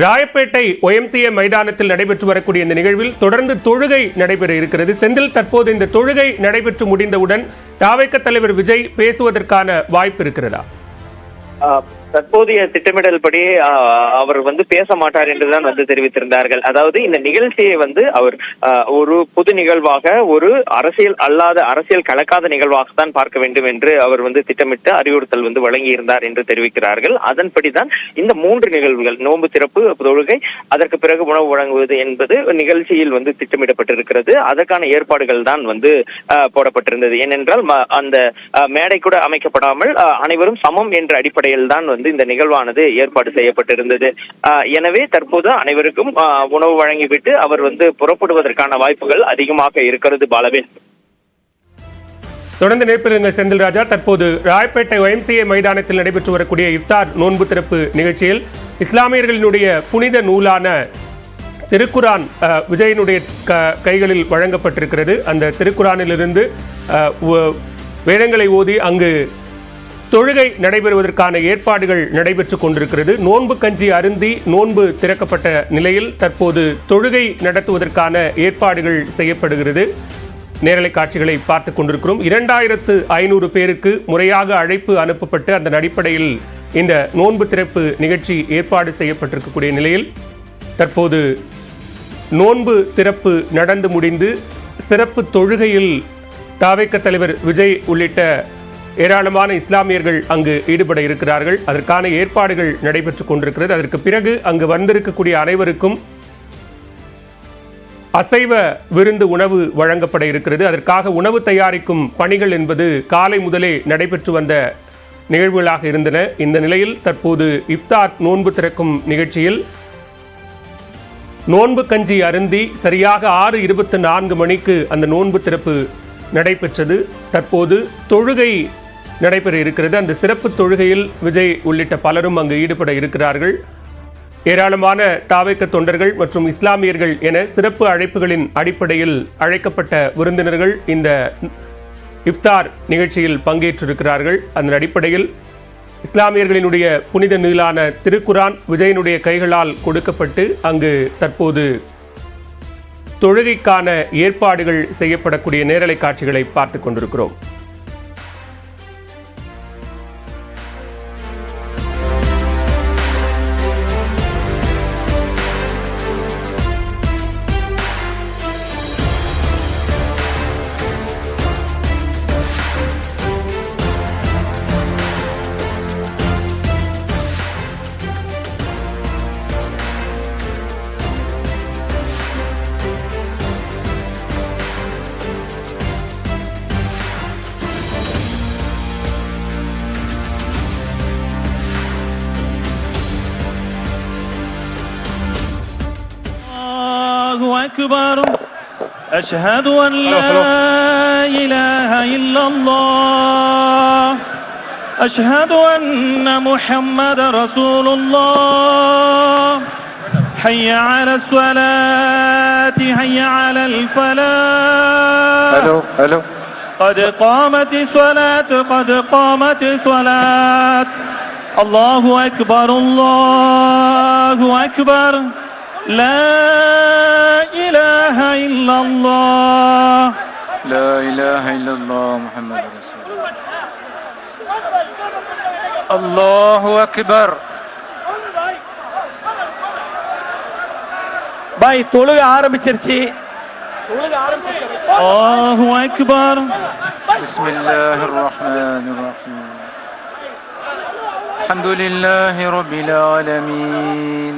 Royapettah YMCA மைதானத்தில் நடைபெற்று வரக்கூடிய இந்த நிகழ்வில் தொடர்ந்து தொழுகை நடைபெற இருக்கிறது. செந்தில் தற்போது இந்த தொழுகை நடைபெற்று முடிந்தவுடன் தாவைக்க தலைவர் விஜய் பேசுவதற்கான வாய்ப்பு இருக்கிறதா? தற்போதைய திட்டமிடல் படி ஆஹ் அவர் வந்து பேச மாட்டார் என்றுதான் வந்து தெரிவித்திருந்தார்கள். அதாவது இந்த நிகழ்ச்சியை வந்து அவர் ஆஹ் ஒரு பொது நிகழ்வாக ஒரு அரசியல் அல்லாத அரசியல் கலக்காத நிகழ்வாக தான் பார்க்க வேண்டும் என்று அவர் வந்து திட்டமிட்டு அறிவுறுத்தல் வந்து வழங்கியிருந்தார் என்று தெரிவிக்கிறார்கள். அதன்படிதான் இந்த மூன்று நிகழ்வுகள் நோன்பு திறப்பு தொழுகை அதற்கு பிறகு உணவு வழங்குவது என்பது நிகழ்ச்சியில் வந்து திட்டமிடப்பட்டிருக்கிறது. அதற்கான ஏற்பாடுகள் தான் வந்து ஆஹ் போடப்பட்டிருந்தது. ஏனென்றால் ம- அந்த மேடை கூட அமைக்கப்படாமல் அனைவரும் சமம் என்ற அடிப்படையில் தான் வந்து வந்து இந்த நிகழ்வானது ஏற்பாடு செய்யப்பட்டிருந்தது. எனவே தற்போது அனைவருக்கும் உணவு வழங்கிவிட்டு அவர் வந்து புறப்படுவதற்கான வாய்ப்புகள் அதிகமாக இருக்கிறது பாலவேன் தொடர்ந்து நேர்ப்பிருங்க செந்தில் ராஜா தற்போது ராயப்பேட்டை ஒய்எம்சிஏ மைதானத்தில் நடைபெற்று வரக்கூடிய இஃப்தார் நோன்பு திறப்பு நிகழ்ச்சியில் இஸ்லாமியர்களினுடைய புனித நூலான திருக்குரான் விஜயனுடைய க- கைகளில் வழங்கப்பட்டிருக்கிறது. அந்த திருக்குரானிலிருந்து வேதங்களை ஓதி அங்கு தொழுகை நடைபெறுவதற்கான ஏற்பாடுகள் நடைபெற்றுக் கொண்டிருக்கிறது. நோன்பு கஞ்சி அருந்தி நோன்பு திறக்கப்பட்ட நிலையில் தற்போது தொழுகை நடத்துவதற்கான ஏற்பாடுகள் செய்யப்படுகிறது. நேரலை காட்சிகளை பார்த்துக் கொண்டிருக்கிறோம். இரண்டாயிரத்து ஐநூறு பேருக்கு முறையாக அழைப்பு அனுப்பப்பட்டு அதன் அடிப்படையில் இந்த நோன்பு திறப்பு நிகழ்ச்சி ஏற்பாடு செய்யப்பட்டிருக்கக்கூடிய நிலையில் தற்போது நோன்பு திறப்பு நடந்து முடிந்து சிறப்பு தொழுகையில் தாவேக்க தலைவர் விஜய் உள்ளிட்ட ஏராளமான இஸ்லாமியர்கள் அங்கு ஈடுபட இருக்கிறார்கள். அதற்கான ஏற்பாடுகள் நடைபெற்றுக் கொண்டிருக்கிறது. அதற்கு பிறகு அங்கு வந்திருக்கக்கூடிய அனைவருக்கும் அசைவ விருந்து உணவு வழங்கப்பட இருக்கிறது. அதற்காக உணவு தயாரிக்கும் பணிகள் என்பது காலை முதலே நடைபெற்று வந்த நிகழ்வுகளாக இருந்தன. இந்த நிலையில் தற்போது இஃப்தார் நோன்பு திறக்கும் நிகழ்ச்சியில் நோன்பு கஞ்சி அருந்தி சரியாக ஆறு இருபத்தி நான்கு மணிக்கு அந்த நோன்பு திறப்பு நடைபெற்றது. தற்போது தொழுகை நடைபெற இருக்கிறது. அந்த சிறப்பு தொழுகையில் விஜய் உள்ளிட்ட பலரும் அங்கு ஈடுபட இருக்கிறார்கள். ஏராளமான தாவைக்க தொண்டர்கள் மற்றும் இஸ்லாமியர்கள் என சிறப்பு அழைப்புகளின் அடிப்படையில் அழைக்கப்பட்ட விருந்தினர்கள் இந்த இஃப்தார் நிகழ்ச்சியில் பங்கேற்றிருக்கிறார்கள். அதன் அடிப்படையில் இஸ்லாமியர்களினுடைய புனித நூலான திருக்குரான் விஜயனுடைய கைகளால் கொடுக்கப்பட்டு அங்கு தற்போது தொழுகைக்கான ஏற்பாடுகள் செய்யப்படக்கூடிய நேரலை காட்சிகளை பார்த்துக் கொண்டிருக்கிறோம். أكبر. أشهد أن لا إله إلا الله. أشهد أن محمد رسول الله. حي على الصلاة حي على الفلاح. ألو ألو. قد قامت الصلاة قد قامت الصلاة. الله أكبر الله أكبر. لا إله إلا الله لا اله الا الله محمد رسول الله الله اكبر பாய் தொழுக ஆரம்பிச்சிருச்சு الله أكبر بسم الله الرحمن الرحيم الحمد لله رب العالمين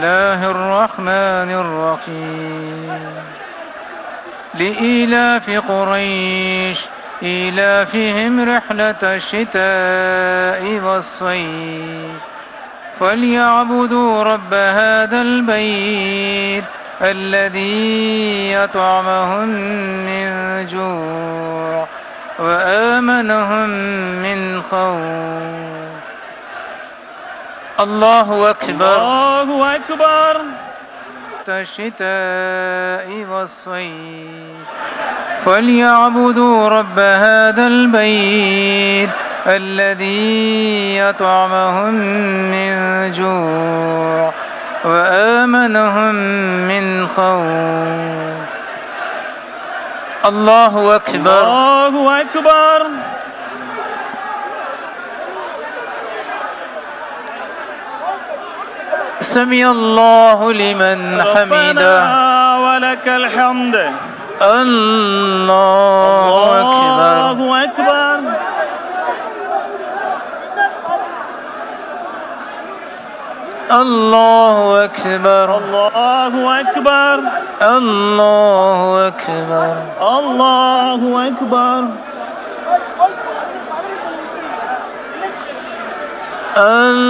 الله الرحمن الرحيم. لإيلاف قريش إيلافهم رحلة الشتاء والصيف. فليعبدوا رب هذا البيت الذي أطعمهم من جوع وآمنهم من خوف. الله أكبر. الله أكبر. الشتاء والصيف. فليعبدوا رب هذا البيت الذي أطعمهم من جوع وآمنهم من خوف. الله أكبر. الله أكبر. سمع الله لمن حمده. ولك الحمد. الله أكبر. الله أكبر. الله أكبر. الله أكبر. الله أكبر. الله أكبر. الله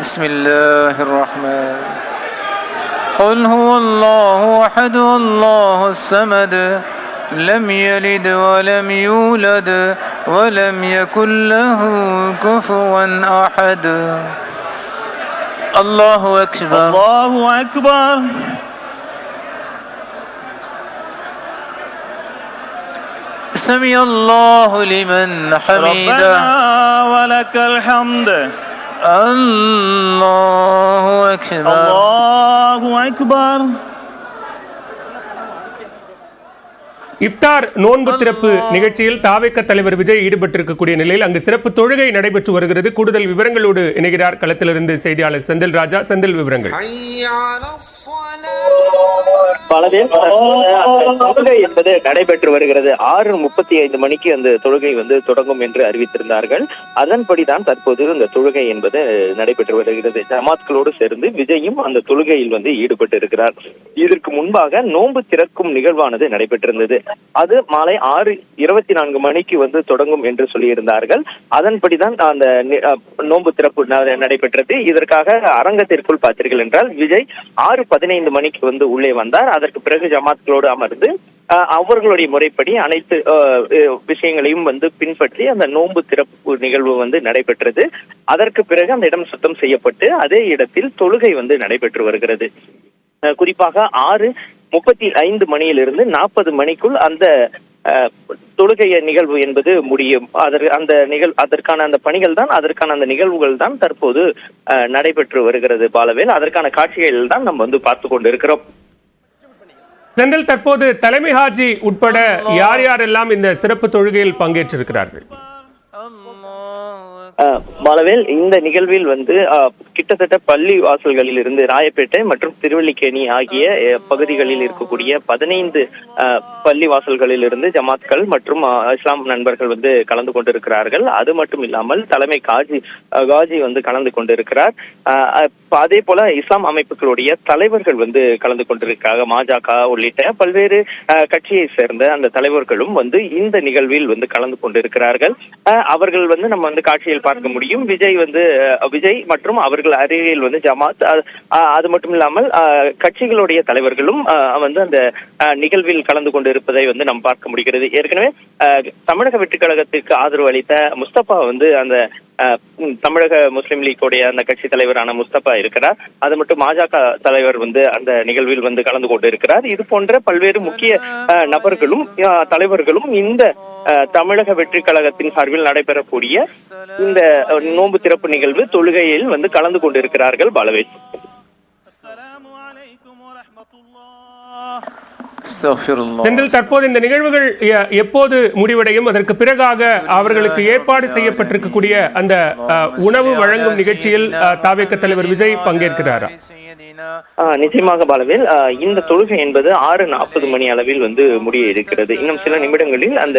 بسم الله الرحمن. قل هو الله أحد الله الصمد. لم يلد ولم يولد ولم يكن له كفوا أحد. الله أكبر. الله أكبر. سمع الله لمن حمده. ربنا ولك الحمد. الله أكبر الله أكبر இஃப்தார் நோன்பு திறப்பு நிகழ்ச்சியில் தாவேக்க தலைவர் விஜய் ஈடுபட்டிருக்கக்கூடிய நிலையில் அங்கு சிறப்பு தொழுகை நடைபெற்று வருகிறது கூடுதல் விவரங்களோடு இணைகிறார் களத்திலிருந்து செய்தியாளர் செந்தில் ராஜா செந்தில் விவரங்கள் பல தொழுகை என்பது நடைபெற்று வருகிறது. ஆறு முப்பத்தி ஐந்து மணிக்கு அந்த தொழுகை வந்து தொடங்கும் என்று அறிவித்திருந்தார்கள். அதன்படிதான் தற்போது அந்த தொழுகை என்பது நடைபெற்று வருகிறது. ஜமாத்களோடு சேர்ந்து விஜயும் அந்த தொழுகையில் வந்து ஈடுபட்டு இருக்கிறார் இதற்கு முன்பாக நோன்பு திறக்கும் நிகழ்வானது நடைபெற்றிருந்தது. அது மாலை ஆறு இருபத்தி நான்கு மணிக்கு வந்து தொடங்கும் என்று சொல்லியிருந்தார்கள். அதன்படிதான் அந்த நோன்பு திறப்பு நடைபெற்றது. இதற்காக அரங்கத்திற்குள் பார்த்தீர்கள் என்றால் விஜய் ஆறு பதினைந்து மணிக்கு வந்து உள்ளே வந்தார் வந்தார். அதற்கு பிறகு ஜமாத்களோடு அமர்ந்து அவர்களுடைய முறைப்படி அனைத்து விஷயங்களையும் வந்து பின்பற்றி அந்த நோன்பு திறப்பு நிகழ்வு வந்து நடைபெற்றது. அதற்கு பிறகு அந்த இடம் சுத்தம் செய்யப்பட்டு அதே இடத்தில் தொழுகை வந்து நடைபெற்று வருகிறது. குறிப்பாக ஆறு முப்பத்தி ஐந்து மணியிலிருந்து நாற்பது மணிக்குள் அந்த தொழுகைய நிகழ்வு என்பது முடியும். அதற்கு அந்த நிகழ் அதற்கான அந்த பணிகள் தான் அதற்கான அந்த நிகழ்வுகள் தான் தற்போது நடைபெற்று வருகிறது பாலவேல். அதற்கான காட்சிகள் தான் நம்ம வந்து பார்த்து கொண்டு இருக்கிறோம் செந்தில் தற்போது தலைமை ஹாஜி உட்பட யார் யாரெல்லாம் இந்த சிறப்பு தொழுகையில் பங்கேற்றிருக்கிறார்கள்? அஹ், இந்த நிகழ்வில் வந்து கிட்டத்தட்ட பள்ளி வாசல்களில் இருந்து ராயப்பேட்டை மற்றும் திருவல்லிக்கேணி ஆகிய பகுதிகளில் இருக்கக்கூடிய பதினைந்து பள்ளி வாசல்களில் இருந்து ஜமாத்கள் மற்றும் இஸ்லாம் நண்பர்கள் வந்து கலந்து கொண்டிருக்கிறார்கள். அது மட்டும் இல்லாமல் தலைமை காஜி காஜி வந்து கலந்து கொண்டிருக்கிறார். அதே போல இஸ்லாம் அமைப்புகளுடைய தலைவர்கள் வந்து கலந்து கொண்டிருக்காங்க மாஜக உள்ளிட்ட பல்வேறு கட்சியை சேர்ந்த அந்த தலைவர்களும் வந்து இந்த நிகழ்வில் வந்து கலந்து கொண்டிருக்கிறார்கள். அவர்கள் வந்து நம்ம வந்து காட்சியில் பார்க்க முடியும். விஜய் வந்து விஜய் மற்றும் அவர்கள் அருகில் வந்து ஜமாத் அது மட்டும் இல்லாமல் கட்சிகளுடைய தலைவர்களும் வந்து அந்த நிகழ்வில் கலந்து கொண்டிருப்பதை வந்து நாம் பார்க்க முடிகிறது. ஏற்கனவே தமிழக வெற்றிக் கழகத்திற்கு ஆதரவு அளித்த முஸ்தபா வந்து அந்த தமிழக முஸ்லிம் லீக்குடைய அந்த கட்சி தலைவரான முஸ்தபா இருக்கிறார். அது மட்டும் பாஜக தலைவர் வந்து அந்த நிகழ்வில் வந்து கலந்து கொண்டு இருக்கிறார் இது போன்ற பல்வேறு முக்கிய அஹ், நபர்களும் தலைவர்களும் இந்த தமிழக வெற்றி கழகத்தின் சார்பில் நடைபெறக்கூடிய இந்த நோன்பு திறப்பு நிகழ்வு தொழுகையில் வந்து கலந்து கொண்டிருக்கிறார்கள் பாலவேல். செந்தில் தற்போது இந்த நிகழ்வுகள் எப்போது முடிவடையும்? அதற்கு பிறகாக அவர்களுக்கு ஏற்பாடு செய்யப்பட்டிருக்கக்கூடிய அந்த உணவு வழங்கும் நிகழ்ச்சியில் தாவேக்க தலைவர் விஜய் பங்கேற்கிறாரா? நிச்சயமாக பாலவேல். இந்த தொழுகை என்பது ஆறு நாற்பது மணி அளவில் வந்து முடிய இருக்கிறது இன்னும் சில நிமிடங்களில் அந்த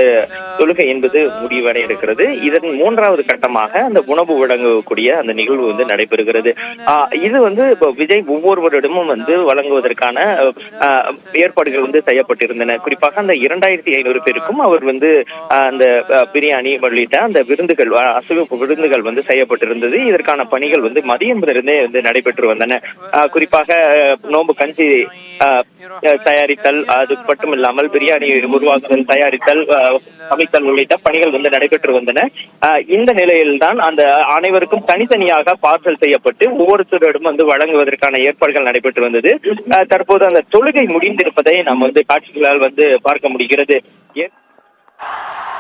தொழுகை என்பது முடிவட இருக்கிறது இதன் மூன்றாவது கட்டமாக அந்த உணவு வழங்கக்கூடிய அந்த நிகழ்வு வந்து நடைபெறுகிறது. இது வந்து இப்போ விஜய் ஒவ்வொருவரிடமும் வந்து வழங்குவதற்கான ஏற்பாடுகள் வந்து செய்யப்பட்டிருந்தன. குறிப்பாக அந்த இரண்டாயிரத்தி ஐநூறு பேருக்கும் அவர் வந்து அந்த பிரியாணி உள்ளிட்ட அந்த விருந்துகள் ஆ, அசைவ விருந்துகள் வந்து செய்யப்பட்டிருந்தது. இதற்கான பணிகள் வந்து மதியம் இருந்தே வந்து நடைபெற்று வந்தன. குறிப்பாக நோம்பு கஞ்சி தயாரித்தல் அது மட்டும் இல்லாமல் பிரியாணி உருவாக்குதல் தயாரித்தல் அமைத்தல் உள்ளிட்ட பணிகள் வந்து நடைபெற்று வந்தன. இந்த நிலையில்தான் அந்த அனைவருக்கும் தனித்தனியாக பார்சல் செய்யப்பட்டு ஒவ்வொருத்தரிடம் வந்து வழங்குவதற்கான ஏற்பாடுகள் நடைபெற்று வந்தது. தற்போது அந்த தொழுகை முடிந்திருப்பதை நாம் வந்து காட்சிகளால் வந்து பார்க்க முடிகிறது.